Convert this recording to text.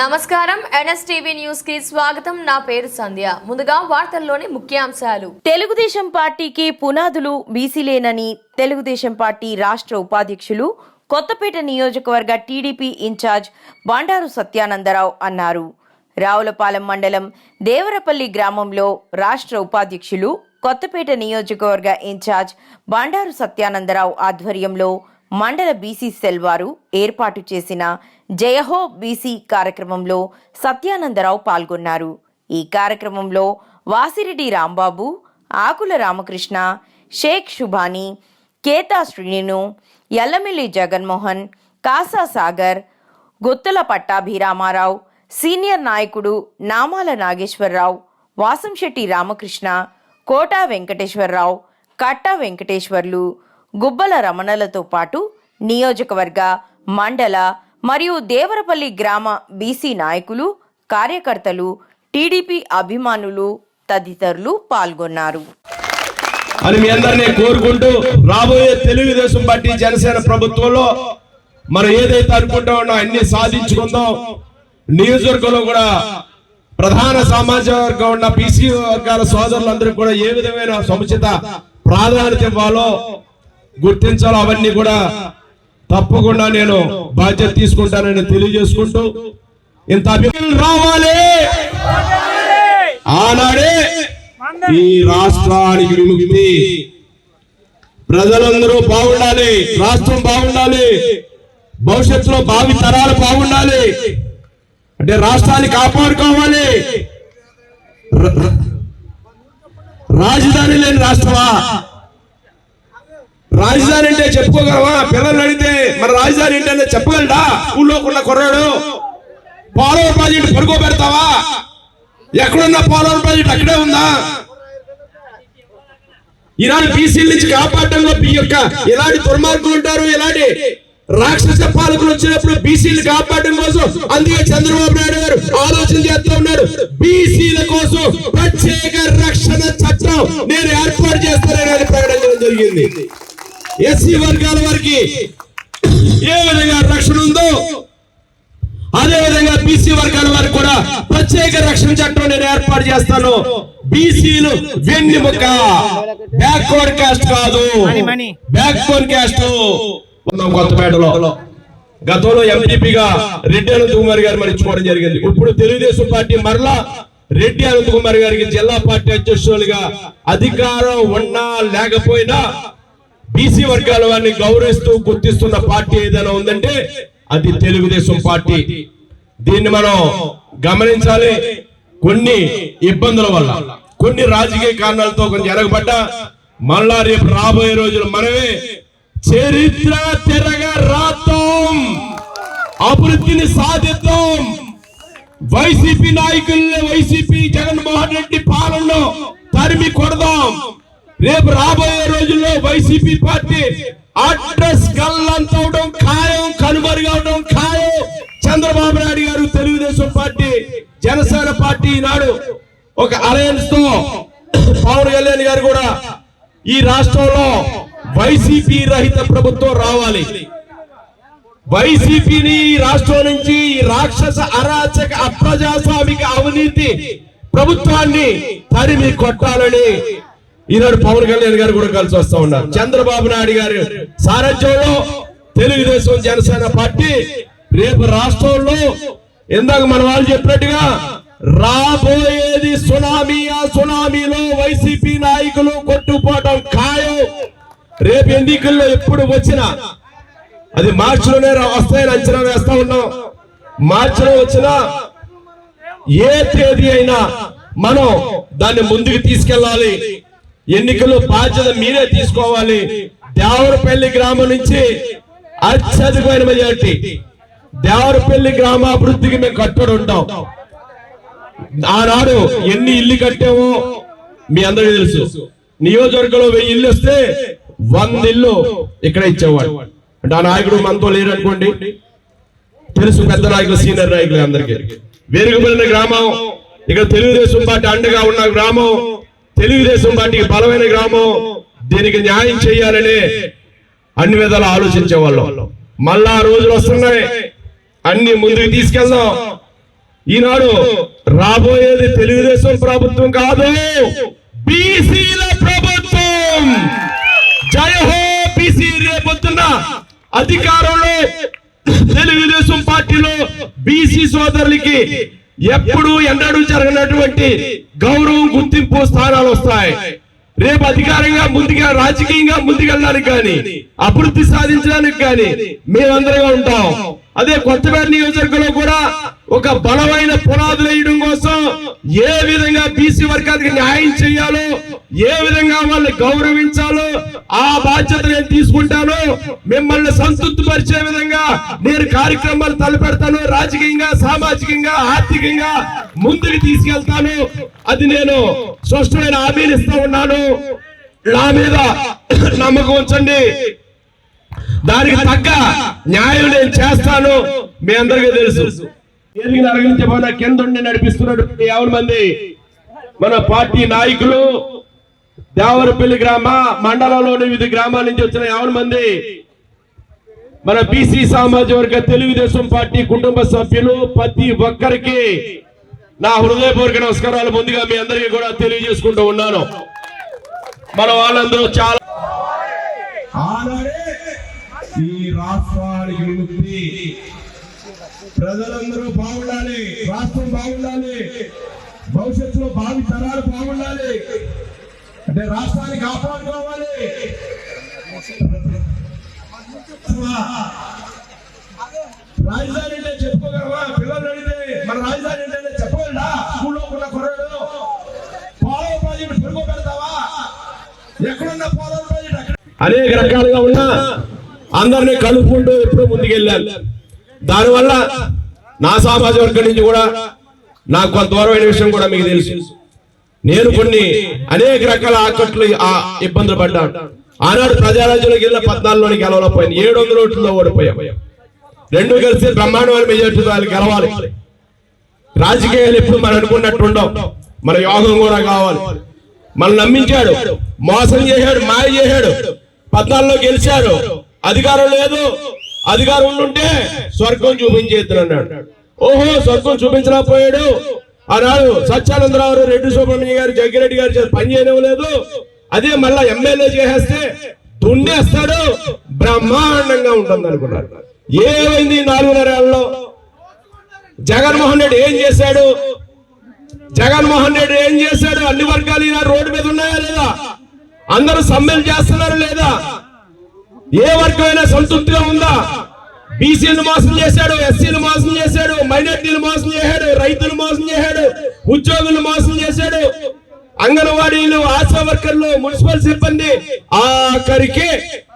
నమస్కారం. ఎన్ఎస్టీవీ న్యూస్కి స్వాగతం. నా పేరు సంధ్య. ముందుగా వార్తల్లోని ముఖ్యాంశాలు. తెలుగుదేశం పార్టీకి పునాదులు బీసీలేనని తెలుగుదేశం పార్టీ రాష్ట్ర ఉపాధ్యక్షులు కొత్తపేట నియోజకవర్గ టీడీపీ ఇన్ఛార్జ్ బండారు సత్యానందరావు అన్నారు. రావులపాలెం మండలం దేవరపల్లి గ్రామంలో రాష్ట్ర ఉపాధ్యక్షులు కొత్తపేట నియోజకవర్గ ఇన్ఛార్జ్ బండారు సత్యానందరావు ఆధ్వర్యంలో మండల బీసీ సెల్ వారు ఏర్పాటు చేసిన జయహో బీసీ కార్యక్రమంలో సత్యానందరావు పాల్గొన్నారు. ఈ కార్యక్రమంలో వాసిరెడ్డి రాంబాబు ఆకుల రామకృష్ణ షేక్ శుభాని కేతా శ్రీను ఎల్లమిల్లి జగన్మోహన్ కాసా సాగర్ గొత్తుల పట్టాభిరామారావు సీనియర్ నాయకుడు నామాల నాగేశ్వరరావు వాసంశెట్టి రామకృష్ణ కోటా వెంకటేశ్వరరావు కట్టా వెంకటేశ్వర్లు గుబ్బల రమణలతో పాటు నియోజకవర్గ మండల మరియు దేవరపల్లి గ్రామ బీసీ నాయకులు కార్యకర్తలు టీడీపీ అభిమానులు తదితరులు పాల్గొన్నారు. అని మీ అందరినీ కోరుకుంటూ రాబోయే తెలుగుదేశం పార్టీ జనసేన ప్రభుత్వంలో మనం ఏదైతే అనుకుంటా ఉన్నా అన్ని సాధించుకుందాం. నియోజకవర్గంలో కూడా ప్రధాన సామాజిక వర్గం ఉన్న బీసీ వర్గాల సోదరులందరూ కూడా ఏ విధమైన సముచిత ప్రాధాన్యత ఇవ్వాలో గుర్తించాలో అవన్నీ కూడా తప్పకుండా నేను బాధ్యత తీసుకుంటానని తెలియజేసుకుంటూ ఇంత అభివృద్ధి రావాలి. ఆనాడే ఈ రాష్ట్రానికి విముక్తి. ప్రజలందరూ బాగుండాలి రాష్ట్రం బాగుండాలి భవిష్యత్తులో భావి తరాలు బాగుండాలి. అంటే రాష్ట్రాన్ని కాపాడుకోవాలి. రాజధాని లేని రాష్ట్రమా? రాజధాని అంటే చెప్పుకోగలవా? పిల్లలు అడిగితే మరి రాజధాని ఏంటంటే చెప్పగలడా? ఊళ్ళో ఉన్న కుర్రాడు పోలవరం ప్రాజెక్టు పడుకో పెడతావా? ఎక్కడున్న పోలవరం ప్రాజెక్ట్ అక్కడే ఉందా? ఇలాంటి బీసీల నుంచి కాపాడటంలో ఈ యొక్క ఇలాంటి దుర్మార్గులు ఉంటారు ఇలాంటి రాక్షస పాలకులు వచ్చినప్పుడు బీసీలు కాపాడడం కోసం అందుకే చంద్రబాబు నాయుడు గారు ఆలోచన చేస్తూ ఉన్నారు. బీసీల కోసం ప్రత్యేక రక్షణ చట్టం నేను ఏర్పాటు చేస్తానని ప్రకటించడం జరిగింది. ఎస్సీ వర్గాల వారికి ఏ విధంగా రక్షణ ఉందో అదే విధంగా బీసీ వర్గాల వారికి కూడా ప్రత్యేక రక్షణ చట్టం నేను ఏర్పాటు చేస్తాను. బీసీలు వెన్నెముక బ్యాక్వర్డ్ కాస్ట్ కాదు. బ్యాక్వర్డ్ కాస్ట్ ఉన్నాం కొత్తపేటలో. గతంలో ఎంపీపీగా రెడ్డి అనంత్ కుమార్ గారు మరించుకోవడం జరిగింది. ఇప్పుడు తెలుగుదేశం పార్టీ మరలా రెడ్డి అనంత్ కుమార్ గారికి జిల్లా పార్టీ అధ్యక్షులుగా అధికారం ఉన్నా లేకపోయినా బీసీ వర్గాల వారిని గౌరవిస్తూ గుర్తిస్తున్న పార్టీ ఏదైనా ఉందంటే అది తెలుగుదేశం పార్టీ. దీన్ని మనం గమనించాలి. కొన్ని ఇబ్బందుల వల్ల కొన్ని రాజకీయ కారణాలతో కొంచెం ఎరగబడ్డా మళ్ళా రేపు రాబోయే రోజులు మనమే చరిత్ర తిరగ రాతాం అభివృద్ధిని సాధిద్దాం. వైసీపీ నాయకుల్ని వైసీపీ జగన్మోహన్ రెడ్డి పాలనలో తరిమి కొడదాం. రేపు రాబోయే రోజుల్లో వైసీపీ పార్టీ అడ్రస్ కళ్ళంతవడం ఖాయం కనుమరుగవడం ఖాయం. చంద్రబాబు నాయుడు గారు తెలుగుదేశం పార్టీ జనసేన పార్టీ ఈనాడు ఒక అలయన్స్తో పవన్ కళ్యాణ్ గారు కూడా ఈ రాష్ట్రంలో వైసీపీ రహిత ప్రభుత్వం రావాలి. వైసీపీని ఈ రాష్ట్రం నుంచి ఈ రాక్షస అరాచక అప్రజాస్వామిక అవినీతి ప్రభుత్వాన్ని తరిమి కొట్టాలని ఈనాడు పవన్ కళ్యాణ్ గారు కూడా కలిసి వస్తా ఉన్నారు. చంద్రబాబు నాయుడు గారు సారథ్యంలో తెలుగుదేశం జనసేన పార్టీ రేపు రాష్ట్రంలో ఇందాక మన వాళ్ళు చెప్పినట్టుగా రాబోయేది సునామీ ఆ సునామీలో వైసీపీ నాయకులు కొట్టుపోవటం ఖాయం. రేపు ఎన్నికల్లో ఎప్పుడు వచ్చినా అది మార్చిలోనే రా- వస్తాయని అంచనా వేస్తా ఉన్నాం. మార్చిలో వచ్చినా ఏ తేదీ అయినా మనం దాన్ని ముందుకు తీసుకెళ్ళాలి. ఎన్నికల్లో బాధ్యత మీరే తీసుకోవాలి. దేవరపల్లి గ్రామం నుంచి అత్యధికమైన మెజార్టీ దేవరపల్లి గ్రామ అభివృద్ధికి మేము కట్టుబడి ఉంటాం. ఆనాడు ఎన్ని ఇల్లు కట్టామో మీ అందరికీ తెలుసు. నియోజకవర్గంలో వెయ్యి ఇల్లు వస్తే వంద ఇల్లు ఇక్కడ ఇచ్చేవాడు అంటే ఆ నాయకుడు మనతో లేరు అనుకోండి తెలుసు పెద్ద నాయకులు సీనియర్ నాయకులు అందరికీ. వెరుగుబడిన గ్రామం ఇక్కడ తెలుగుదేశం పార్టీ అండగా ఉన్న గ్రామం తెలుగుదేశం పార్టీకి బలమైన గ్రామం దీనికి న్యాయం చేయాలని అన్ని విధాలు ఆలోచించే వాళ్ళం. మళ్ళా ఆ రోజులు వస్తున్నాయి. అన్ని ముందుకు తీసుకెళ్దాం. ఈనాడు రాబోయేది తెలుగుదేశం ప్రభుత్వం కాదు బీసీల ప్రభుత్వం. జయ హో బీసీ రేపొద్దున్న అధికారంలో తెలుగుదేశం పార్టీలో బీసీ సోదరులకి ఎప్పుడు ఎన్నడూ జరగనటువంటి గౌరవం గుర్తింపు స్థానాలు వస్తాయి. రేపు అధికారంగా ముందుగా రాజకీయంగా ముందుకెళ్ళడానికి కానీ అభివృద్ధి సాధించడానికి కానీ మేమందరం ఉంటాం. అదే కొత్తపేట నియోజకవర్గంలో కూడా ఒక బలమైన పునాదులు వేయడం కోసం ఏ విధంగా బీసీ వర్గానికి న్యాయం చేయాలో ఏ విధంగా వాళ్ళని గౌరవించాలో ఆ బాధ్యత నేను తీసుకుంటాను. మిమ్మల్ని సంతృప్తి పరిచే విధంగా నేను కార్యక్రమాలు తలపెడతాను. రాజకీయంగా సామాజికంగా ఆర్థికంగా ముందుకు తీసుకెళ్తాను. అది నేను స్పష్టమైన హామీలు ఇస్తా ఉన్నాను. నా మీద నమ్మకం ఉంచండి. దానికి తగ్గ న్యాయం నేను చేస్తాను. మీ అందరికీ తెలుసు. మన కింద ఉండి నడిపిస్తున్నటువంటి యాభై మంది మన పార్టీ నాయకులు దేవరపల్లి గ్రామ మండలంలోని వివిధ గ్రామాల నుంచి వచ్చిన యాభై మంది మన బీసీ సామాజిక వర్గ తెలుగుదేశం పార్టీ కుటుంబ సభ్యులు ప్రతి ఒక్కరికి నా హృదయపూర్వక నమస్కారాలు. ముందుగా మీ అందరికీ కూడా తెలియజేసుకుంటూ ఉన్నాను. మన వాళ్ళందరూ చాలా ఆనాడే ఈ రాష్ట్రానికి విముక్తి. ప్రజలందరూ బాగుండాలి రాష్ట్రం బాగుండాలి భవిష్యత్తులో భావి తరాలు బాగుండాలి. అంటే రాష్ట్రాన్ని కాపాడుకోవాలి రాజధాని అంటే చెప్పుకోగలవా? పిల్లలు అడిగితే మన రాజధాని అంటే చెప్పగలడా? స్కూల్లో ఉన్న కొరడు పోలవరం ప్రాజెక్టు పెరుగు పెడతావా ఎక్కడున్న పోలవరం అనేక రకాలుగా ఉన్నా అందరినీ కలుపుకుంటూ ఎప్పుడూ ముందుకెళ్ళాలి. దానివల్ల నా సామాజిక వర్గం నుంచి కూడా నాకు కొంత దూరమైన విషయం కూడా మీకు తెలుసు. నేను కొన్ని అనేక రకాల ఆకట్లు ఆ ఇబ్బందులు పడ్డాను. ఆనాడు ప్రజారాజ్యంలోకి వెళ్ళిన పద్నాలుగులోని గెలవలేకపోయాను. ఏడు వందల ఓట్లలో ఓడిపోయాం. రెండు కలిసి బ్రహ్మాండమైన మెజార్టీ వాళ్ళు గెలవాలి. రాజకీయాలు ఎప్పుడు మనం అనుకున్నట్టు ఉండవు మన యోగం కూడా కావాలి. మనం నమ్మించాడు. మోసం చేశాడు. మాయ చేశాడు. పద్నాలుగులో గెలిచారు. అధికారం లేదు. అధికారం ఉండుంటే స్వర్గం చూపించేద్దన్నాడు ఓహో స్వర్గం చూపించలేకపోయాడు. ఆనాడు సత్యానందరావు రెడ్డి సుబ్రహ్మణ్య గారు జగ్గిరెడ్డి గారు చేసి పని చేయనివ్వలేదు. అదే మళ్ళా ఎమ్మెల్యే చేసేస్తే తుండేస్తాడు బ్రహ్మాండంగా ఉంటుంది అనుకున్నారు. ఏమైంది నాలుగున్నర ఏళ్ళలో? జగన్మోహన్ రెడ్డి ఏం చేశాడు? జగన్మోహన్ రెడ్డి ఏం చేశాడు? అన్ని వర్గాలు ఈనాడు రోడ్డు మీద ఉన్నాయా లేదా? అందరూ సమ్మెలు చేస్తున్నారు లేదా? ఏ వర్గమైనా సంతృప్తిగా ఉందా? బీసీలు మోసం చేశాడు ఎస్సీలు మోసం చేశాడు మైనార్టీలు మోసం చేశాడు రైతులు మోసం చేశాడు ఉద్యోగులు మోసం చేశాడు. అంగన్వాడీలు ఆశా వర్కర్లు మున్సిపల్ సిబ్బంది ఆఖరికి